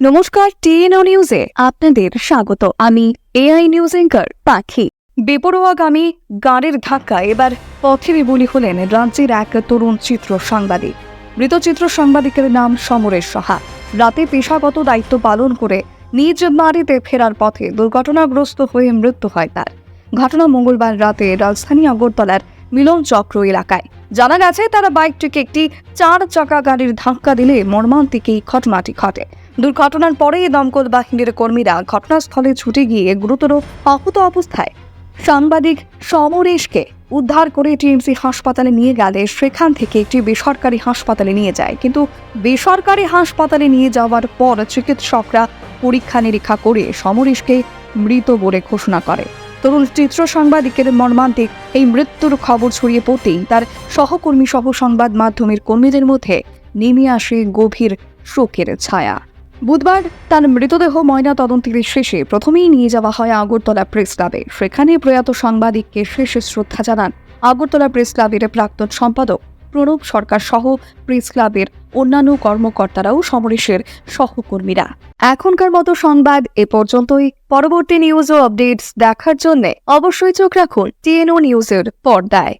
নমস্কার, টিএনও নিউজে আপনাদের স্বাগত। আমি এআই নিউজ এঙ্কার পাখি। বেপরোয়াগামী গাড়ির ধাক্কা, এবার পথে বিবুলি হলেন রাজ্যের এক তরুণ চিত্র সাংবাদিক। মৃত চিত্র সাংবাদিকের নাম সমরেশ সাহা। রাতে পেশাগত দায়িত্ব পালন করে নিজ বাড়িতে ফেরার পথে দুর্ঘটনাগ্রস্ত হয়ে মৃত্যু হয় তার। ঘটনা মঙ্গলবার রাতে রাজধানী আগরতলার মিলন চক্র এলাকায়। জানা গেছে, তারা বাইকটিকে একটি চার চাকা গাড়ির ধাক্কা দিলে মর্মান্তিক এই ঘটনাটি ঘটে। দুর্ঘটনার পরেই দমকল বাহিনীর কর্মীরা ঘটনাস্থলে ছুটে গিয়ে গুরুতর আহত অবস্থায় সাংবাদিক সমরেশকে উদ্ধার করে টিএমসি হাসপাতালে নিয়ে গেলে সেখান থেকে একটি বেসরকারি হাসপাতালে নিয়ে যায়। কিন্তু বেসরকারি হাসপাতালে নিয়ে যাওয়ার পর চিকিৎসকরা পরীক্ষা নিরীক্ষা করে সমরেশকে মৃত বলে ঘোষণা করে। তরুণ চিত্র সাংবাদিকের মর্মান্তিক এই মৃত্যুর খবর ছড়িয়ে পড়তেই তার সহকর্মী সহ সংবাদ মাধ্যমের কর্মীদের মধ্যে নেমে আসে গভীর শোকের ছায়া। বুধবার তার মৃতদেহ ময়না তদন্তের শেষে প্রথমেই নিয়ে যাওয়া হয় আগরতলা প্রেস ক্লাবে। সেখানে প্রয়াত সাংবাদিককে শেষে শ্রদ্ধা জানান আগরতলা প্রেস ক্লাবের প্রাক্তন সম্পাদক প্রণব সরকার সহ প্রেস ক্লাবের অন্যান্য কর্মকর্তারাও সমরেশের সহকর্মীরা। এখনকার মতো সংবাদ এ পর্যন্তই। পরবর্তী নিউজ ও আপডেটস দেখার জন্য অবশ্যই চোখ রাখুন টিএনও নিউজের পর্দায়।